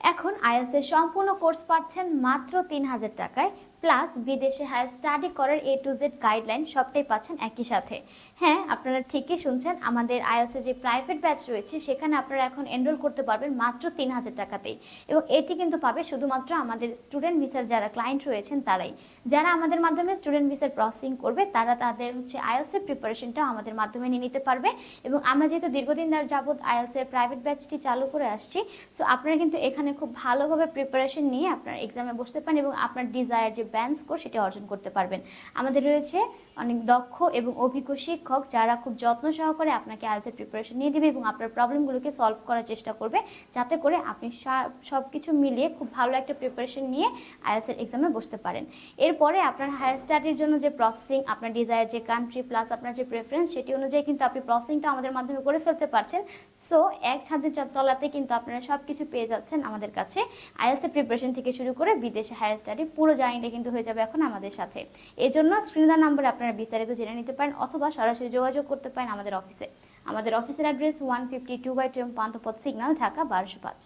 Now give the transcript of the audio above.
এখন আইএলস এর সম্পূর্ণ কোর্স পাচ্ছেন মাত্র তিন হাজার টাকায়। প্লাস বিদেশে হায়ার স্টাডি করার এ টু জেড গাইডলাইন সবটাই পাচ্ছেন একই সাথে। হ্যাঁ আপনারা ঠিকই শুনছেন, আমাদের আইএলস যে প্রাইভেট ব্যাচ রয়েছে, সেখানে আপনারা এখন এনরোল করতে পারবেন মাত্র তিন হাজার টাকাতেই। এবং এটি কিন্তু পাবে শুধুমাত্র আমাদের স্টুডেন্ট ভিসার যারা ক্লায়েন্ট রয়েছেন তারাই। যারা আমাদের মাধ্যমে স্টুডেন্ট ভিসার প্রসেসিং করবে, তারা তাদের হচ্ছে আইএলস এর প্রিপারেশনটা আমাদের মাধ্যমে নিয়ে নিতে পারবে। এবং আমরা যেহেতু দীর্ঘদিন যাবত আইএলস প্রাইভেট ব্যাচটি চালু করে আসছি সো আপনারা কিন্তু এখানে খুব ভালোভাবে প্রিপারেশন নিয়ে আপনার এক্সামে বসতে পারেন এবং আপনার ডিজায়ার যে ব্যান্ড স্কোর সেটা অর্জন করতে পারবেন। আমাদের রয়েছে অনেক দক্ষ এবং অভিজ্ঞ শিক্ষক যারা খুব যত্ন সহকারে আপনাকে আইএলসের প্রিপারেশন নিয়ে দেবে এবং আপনার প্রবলেমগুলোকে সলভ করার চেষ্টা করবে, যাতে করে আপনি সব কিছু মিলিয়ে খুব ভালো একটা প্রিপারেশন নিয়ে আইএলসের এক্সামে বসতে পারেন। এরপরে আপনার হায়ার স্টাডির জন্য যে প্রসেসিং আপনার ডিজায়ার যে কান্ট্রি প্লাস আপনার যে প্রেফারেন্স সেটি অনুযায়ী কিন্তু আপনি প্রসেসিংটা আমাদের মাধ্যমে করে ফেলতে পারছেন। সো এক ছাদের তলাতে কিন্তু আপনারা সব কিছু পেয়ে যাচ্ছেন আমাদের কাছে। আইএলসের প্রিপারেশন থেকে শুরু করে বিদেশে হায়ার স্টাডি পুরো জার্নিটা কিন্তু হয়ে যাবে এখন আমাদের সাথে। এজন্য জন্য স্ক্রিনার নাম্বারে আপনারা বিস্তারিত জেনে নিতে পারেন অথবা সরাসরি যোগাযোগ করতে পারেন আমাদের অফিসে। আমাদের অফিসের address one fifty two by two Panthapath signal, Dhaka বারোশো পাঁচ।